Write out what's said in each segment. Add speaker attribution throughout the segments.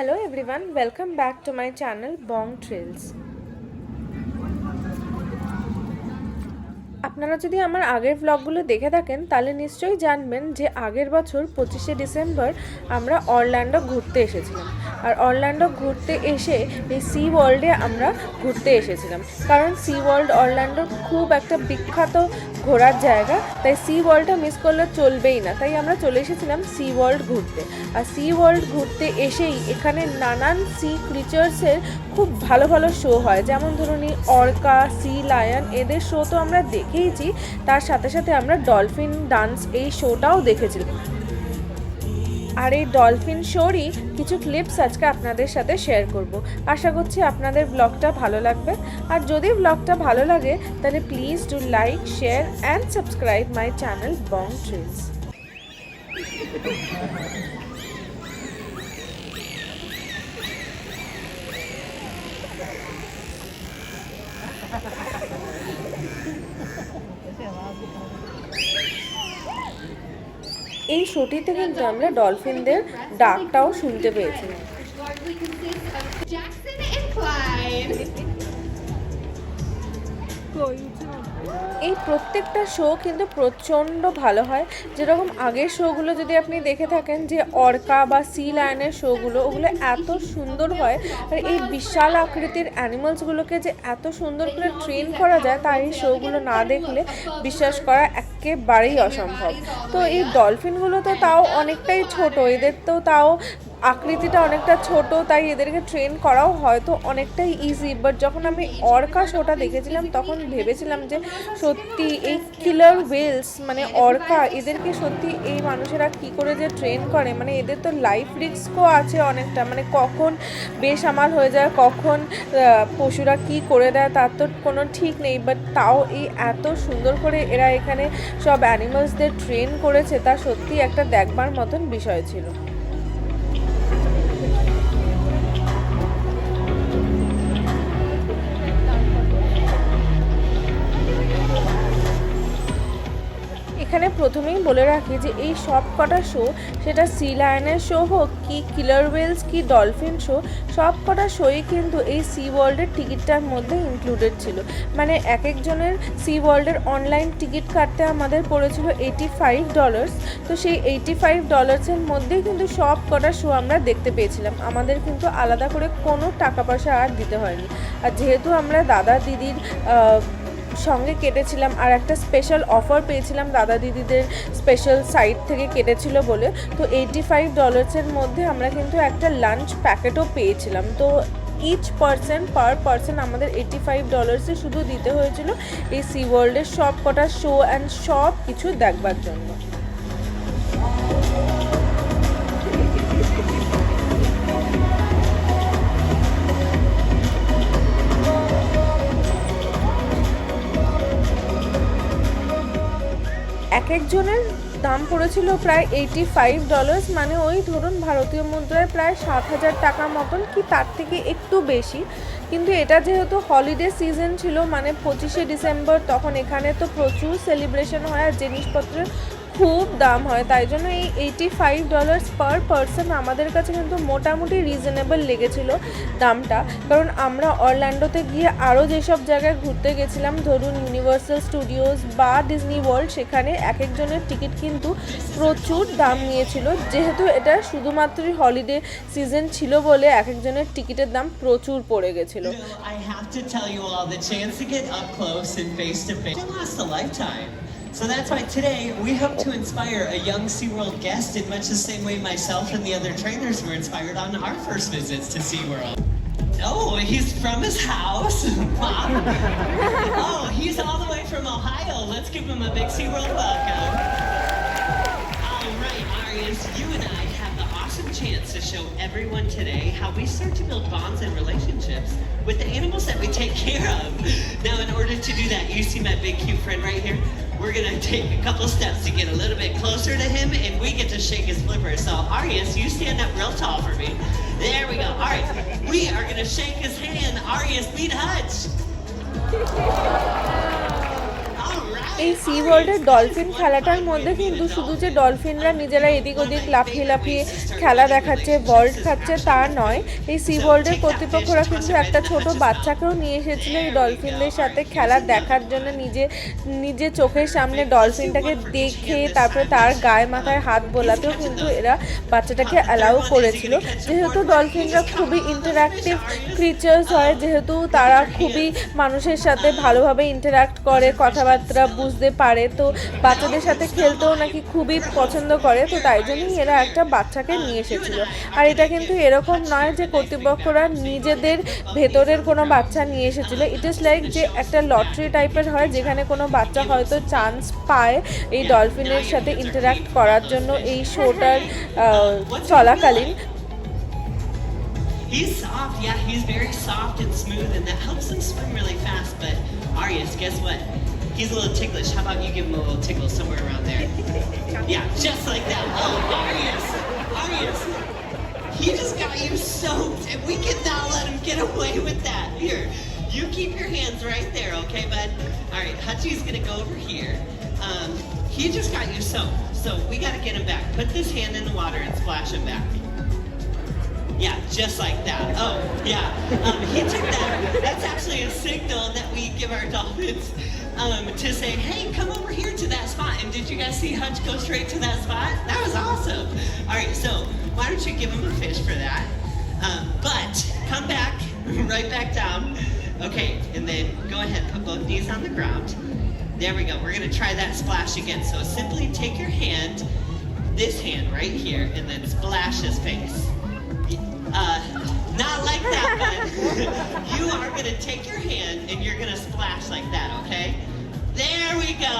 Speaker 1: Hello everyone, welcome back to my channel Bong Trails. আপনারা যদি আমার আগের ব্লগগুলো দেখে থাকেন, তাহলে নিশ্চয়ই জানবেন যে আগের বছর পঁচিশে ডিসেম্বর আমরা অরল্যান্ডো ঘুরতে এসেছিলাম। আর অরল্যান্ডো ঘুরতে এসে এই সি ওয়ার্ল্ডে আমরা ঘুরতে এসেছিলাম। কারণ সি ওয়ার্ল্ড অরল্যান্ডো খুব একটা বিখ্যাত ঘোরার জায়গা, তাই সি ওয়ার্ল্ডটা মিস করলে চলবেই না। তাই আমরা চলে এসেছিলাম সি ওয়ার্ল্ড ঘুরতে। আর সি ওয়ার্ল্ড ঘুরতে এসেই এখানে নানান সি ক্রিচার্সের খুব ভালো ভালো শো হয়। যেমন ধরুন এই অর্কা সি লায়ন এদের শো তো আমরা দেখেইছি তার সাথে সাথে আমরা ডলফিন ডান্স এই শোটাও দেখেছিলাম আর এই ডলফিন শোরই কিছু ক্লিপস আজকে আপনাদের সাথে শেয়ার করব। আশা করছি আপনাদের ব্লগটা ভালো লাগবে। আর যদি ব্লগটা ভালো লাগে, তাহলে please do like share and subscribe my channel Bong trills এই শোটিতে কিন্তু আমরা ডলফিনদের ডাকটাও শুনতে
Speaker 2: Clyde.
Speaker 1: এই প্রত্যেকটা শো কিন্তু প্রচণ্ড ভালো হয় যেরকম আগের শোগুলো যদি আপনি দেখে থাকেন যে অর্কা বা সি লায়নের শোগুলো ওগুলো এত সুন্দর হয় আর এই বিশাল আকৃতির অ্যানিমালসগুলোকে যে এত সুন্দর করে ট্রেন করা যায় তা এই শোগুলো না দেখলে বিশ্বাস করা একেবারেই অসম্ভব। তো এই ডলফিনগুলো তো তাও অনেকটাই ছোট, এদের তো তাও আকৃতিটা অনেকটা ছোট, তাই এদেরকে ট্রেন করাও হয়তো অনেকটাই ইজি বাট যখন আমি অর্কা শোটা দেখেছিলাম, তখন ভেবেছিলাম যে সত্যি এই কিলার ওয়েলস মানে অর্কা এদেরকে সত্যি এই মানুষেরা কি করে যে ট্রেন করে? মানে এদের তো লাইফ রিস্কও আছে অনেকটা মানে কখন বেসামাল হয়ে যায়, কখন পশুরা কি করে দেয়, তার তো কোনো ঠিক নেই বাট তাও এই এত সুন্দর করে এরা এখানে সব অ্যানিমালসদের ট্রেন করেছে তা সত্যি একটা দেখবার মতন বিষয় ছিল। এখানে প্রথমেই বলে রাখি যে এই সব কটা শো সেটা সি লায়নের শো হোক কি কিলার ওয়েলস কি ডলফিন শো সব কটা শোই কিন্তু এই সি ওয়ার্ল্ডের টিকিটটার মধ্যে ইনক্লুডেড ছিল। মানে এক একজনের সি ওয়ার্ল্ডের অনলাইন টিকিট কাটতে আমাদের পড়েছিল এইটি ফাইভ ডলার্স তো সেই এইটি ফাইভ ডলার্সের মধ্যেই কিন্তু সব কটা শো আমরা দেখতে পেয়েছিলাম। আমাদের কিন্তু আলাদা করে কোনো টাকা পয়সা আর দিতে হয়নি। আর যেহেতু আমরা দাদা, দিদির সঙ্গে কেটেছিলাম আর একটা স্পেশাল অফার পেয়েছিলাম দাদা দিদিদের স্পেশাল সাইট থেকে কেটেছিল বলে। তো এইটি ফাইভ ডলার্সের মধ্যে আমরা কিন্তু একটা লাঞ্চ প্যাকেটও পেয়েছিলাম। তো ইচ পার্সন পার পার্সন আমাদের এইটি ফাইভ ডলার্সে শুধু দিতে হয়েছিল এই সি ওয়ার্ল্ডের সব কটা শো অ্যান্ড সব কিছু দেখবার জন্য। এক একজনের দাম পড়েছিল প্রায় এইটি ফাইভ ডলার্স মানে ওই ধরুন ভারতীয় মুদ্রায় প্রায় সাত হাজার টাকা মতন, কি তার থেকে একটু বেশি। কিন্তু এটা যেহেতু হলিডে সিজন ছিল মানে পঁচিশে ডিসেম্বর তখন এখানে তো প্রচুর সেলিব্রেশন হয় আর জিনিসপত্রের খুব দাম হয়, তাই জন্য এই eighty five dollars per person আমাদের কাছে কিন্তু মোটামুটি রিজনেবল লেগেছিল দামটা। কারণ আমরা অরল্যান্ডোতে গিয়ে আরও যেসব জায়গায় ঘুরতে গেছিলাম, ধরুন ইউনিভার্সাল স্টুডিওস বা ডিজনি ওয়ার্ল্ড সেখানে এক একজনের টিকিট কিন্তু প্রচুর দাম নিয়েছিল। যেহেতু এটা শুধুমাত্রই হলিডে সিজন ছিল বলে এক একজনের টিকিটের দাম প্রচুর পড়ে গেছিল।
Speaker 3: I have to tell you all, the chance to get up close and face to face can last a lifetime. So that's why today we hope to inspire a young SeaWorld guest in much the same way myself and the other trainers were inspired on our first visits to SeaWorld. Oh, he's from his house. Oh, he's all the way from Ohio. Let's give him a big SeaWorld welcome. All right, Arias, you and I have the awesome chance to show everyone today how we start to build bonds and relationships with the animals that we take care of. Now, in order to do that, you see my big cute friend right here? We're gonna take a couple steps to get a little bit closer to him and we get to shake his flipper. So, Arias, you stand up real tall for me. There we go. All right, we are gonna shake his hand. Arias, meet Hutch.
Speaker 1: এই sea ওয়ার্ল্ডের dolphin খেলাটার মধ্যে কিন্তু শুধু যে ডলফিনরা নিজেরা এদিক ওদিক লাফিয়ে লাফিয়ে খেলা দেখাচ্ছে ভল্ট খাচ্ছে তা নয়। এই সি ওয়ার্ল্ডের কর্তৃপক্ষরা কিন্তু একটা ছোট বাচ্চাকেও নিয়ে এসেছিল এই ডলফিনদের সাথে খেলা দেখার জন্য। নিজে নিজে চোখের সামনে ডলফিনটাকে দেখে তারপরে তার গায়ে মাথায় হাত বোলাতেও কিন্তু এরা বাচ্চাটাকে অ্যালাউ করেছিল। যেহেতু ডলফিনরা খুবই ইন্টারাক্টিভ ক্রিচার্স হয়, যেহেতু তারা খুবই মানুষের সাথে ভালোভাবে ইন্টারাক্ট করে, কথাবার্তা বুঝতে পারে তো বাচ্চাদের সাথে খেলতেও নাকি খুবই পছন্দ করে তো তাই জন্যই এরা একটা বাচ্চাকে নিয়ে এসেছিল আর এটা কিন্তু এরকম নয় যে কর্তৃপক্ষরা নিজেদের ভেতরের কোনো বাচ্চা নিয়ে এসেছিল ইট ইজ লাইক যে একটা লটারি টাইপের হয় যেখানে কোনো বাচ্চা হয়তো চান্স পায় এই ডলফিনের সাথে ইন্টারাক্ট করার জন্য এই শোটার চলাকালীন
Speaker 3: He's soft, yeah, he's very soft and smooth, and that helps him swim really fast. But Arius, guess what? He's a little ticklish. How about you give him a little tickle somewhere around there? Yeah, just like that. Oh, Arius, Arius, he just got you soaked, and we cannot let him get away with that. Here, you keep your hands right there, okay, bud? All right, Hachi's gonna go over here. Um, he just got you soaked, so we gotta get him back. Put this hand in the water and splash him back. Yeah, just like that. Oh, yeah. Um, he took that. That's actually a signal that we give our dolphins um, to say, hey, come over here to that spot. And did you guys see Hutch go straight to that spot? That was awesome. All right, so why don't you give him a fish for that? Um, but come back, right back down. Okay, and then go ahead, put both knees on the ground. There we go. We're going to try that splash again. So simply take your hand, this hand right here, and then splash his face. Uh, not like that, but you are gonna take your hand and you're gonna splash like that, okay? There we go.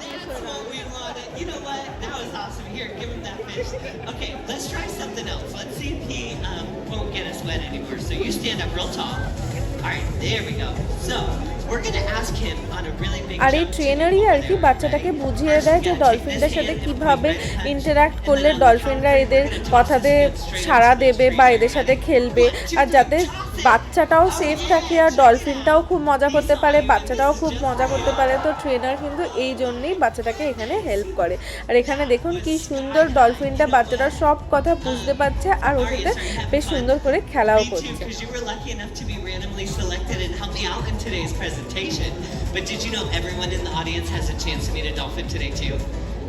Speaker 3: That's what we wanted. You know what? That was awesome. Here, give him that fish. Okay, let's try something else. Let's see if he um, won't get us wet anymore. So you stand up real tall. All right, there we go. So
Speaker 1: আর এই ট্রেনারই আর কি বাচ্চাটাকে বুঝিয়ে দেয় যে ডলফিনদের সাথে কীভাবে interact করলে ডলফিনরা এদের কথাতে সাড়া দেবে বা এদের সাথে খেলবে। আর যাতে বাচ্চাটাও সেফ থাকে আর ডলফিনটাও খুব মজা করতে পারে বাচ্চাটাও খুব মজা করতে পারে তো ট্রেনার কিন্তু এই জন্যই বাচ্চাটাকে এখানে হেল্প করে আর এখানে দেখুন কি সুন্দর ডলফিনটা বাচ্চাটা সব কথা বুঝতে পারছে আর ওর সাথে বেশ সুন্দর করে খেলাও করছে.
Speaker 3: But did you know everyone in the audience has a chance to meet a dolphin today too?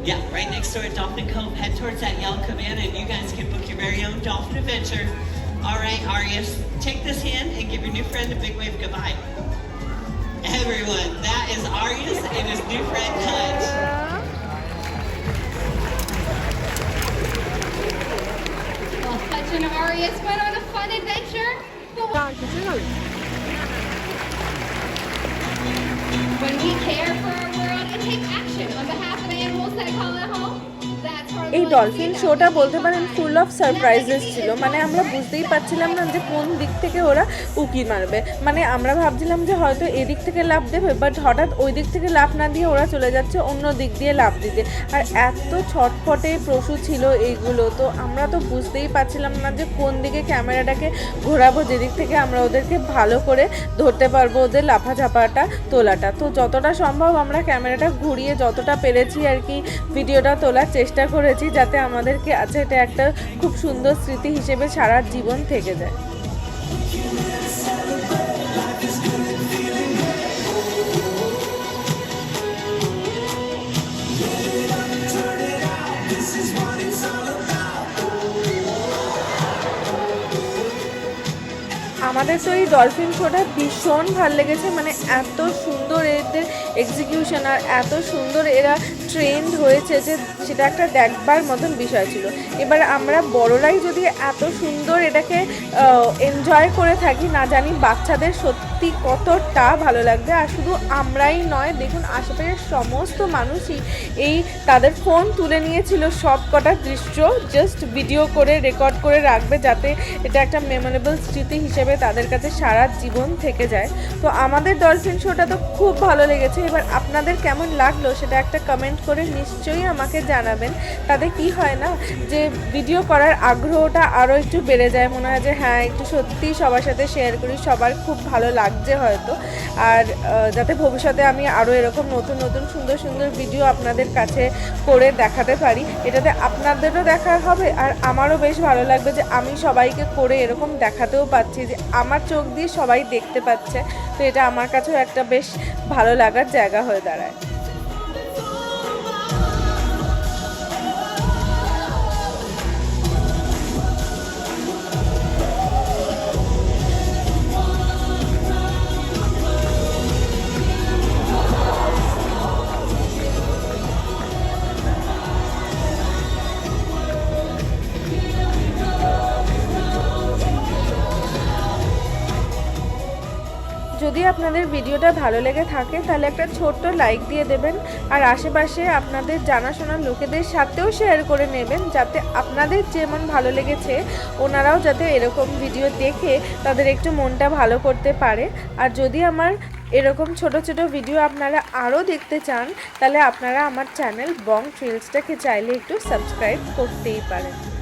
Speaker 3: Yeah, right next door at Dolphin Cove. Head towards that yellow cabana and you guys can book your very own dolphin adventure. All right, Arias, take this hand and give your new friend a big wave goodbye. Everyone, that is Arias and his new friend Hutch.
Speaker 2: Well, Hutch and Arias went on a fun adventure. But when we care for our world and take action on behalf of the animals that call it home, that's where
Speaker 1: এই dolphin শোটা বলতে পারেন full of surprises ছিল। মানে আমরা বুঝতেই পারছিলাম না যে কোন দিক থেকে ওরা উকি মারবে। মানে আমরা ভাবছিলাম যে হয়তো এদিক থেকে লাভ দেবে বাট হঠাৎ ওই দিক থেকে লাভ না দিয়ে ওরা চলে যাচ্ছে অন্য দিক দিয়ে লাভ দিতে। আর এত ছটফটে পশু ছিল এইগুলো, তো আমরা তো বুঝতেই পারছিলাম না যে কোন দিকে ক্যামেরাটাকে ঘোরাবো, যেদিক থেকে আমরা ওদেরকে ভালো করে ধরতে পারব ওদের লাফাঝাপাটা তোলাটা। তো যতটা সম্ভব আমরা ক্যামেরাটা ঘুরিয়ে যতটা পেরেছি আর কি, ভিডিওটা তোলার চেষ্টা করেছি। যাতে আমাদেরকে আছে এটা একটা খুব সুন্দর স্মৃতি হিসেবে সারা জীবন থেকে যায়। আমাদের তো এই ডলফিন শোটা ভীষণ ভালো লেগেছে মানে এত সুন্দর এদের এক্সিকিউশন আর এত সুন্দর এরা ট্রেন্ড হয়েছে যে সেটা একটা দেখবার মতন বিষয় ছিল। এবার আমরা বড়রাই যদি এত সুন্দর এটাকে এনজয় করে থাকি, না জানি বাচ্চাদের সত্যি কতটা ভালো লাগবে আর শুধু আমরাই নয়, দেখুন আশেপাশের সমস্ত মানুষই এই তাদের ফোন তুলে নিয়েছিল সব কটা দৃশ্য জাস্ট ভিডিও করে রেকর্ড করে রাখবে যাতে এটা একটা মেমোরেবল স্মৃতি হিসেবে তাদের কাছে সারা জীবন থেকে যায়। তো আমাদের ডলফিন শোটা তো খুব ভালো লেগেছে। এবার আপনাদের কেমন লাগল সেটা একটা কমেন্ট করে নিশ্চয়ই আমাকে জানাবেন। তাতে কি হয় না যে ভিডিও করার আগ্রহটা আরও একটু বেড়ে যায়। মনে হয় যে হ্যাঁ একটু সত্যি সবার সাথে শেয়ার করি, সবার খুব ভালো লাগছে হয়তো। আর যাতে ভবিষ্যতে আমি আরও এরকম নতুন নতুন, সুন্দর সুন্দর ভিডিও আপনাদের কাছে করে দেখাতে পারি, এটাতে আপনাদেরও দেখা হবে আর আমারও বেশ ভালো লাগবে যে আমি সবাইকে করে এরকম দেখাতেও পাচ্ছি যে আমার চোখ দিয়ে সবাই দেখতে পাচ্ছে। তো এটা আমার কাছেও একটা বেশ ভালো লাগার জায়গা হয়ে দাঁড়ায়। যদি আপনাদের ভিডিওটা ভালো লেগে থাকে, তাহলে একটা ছোট্ট লাইক দিয়ে দেবেন। আর আশেপাশে আপনাদের জানাশোনা লোকেদের সাথেও শেয়ার করে নেবেন, যাতে আপনাদের যেমন ভালো লেগেছে, ওনারাও যাতে এরকম ভিডিও দেখে তাদের একটু মনটা ভালো করতে পারে। আর যদি আমার এরকম ছোট ছোট ভিডিও আপনারা আরও দেখতে চান, তাহলে আপনারা আমার চ্যানেল বং ট্রিলসটাকে চাইলে একটু সাবস্ক্রাইব করতেই পারেন।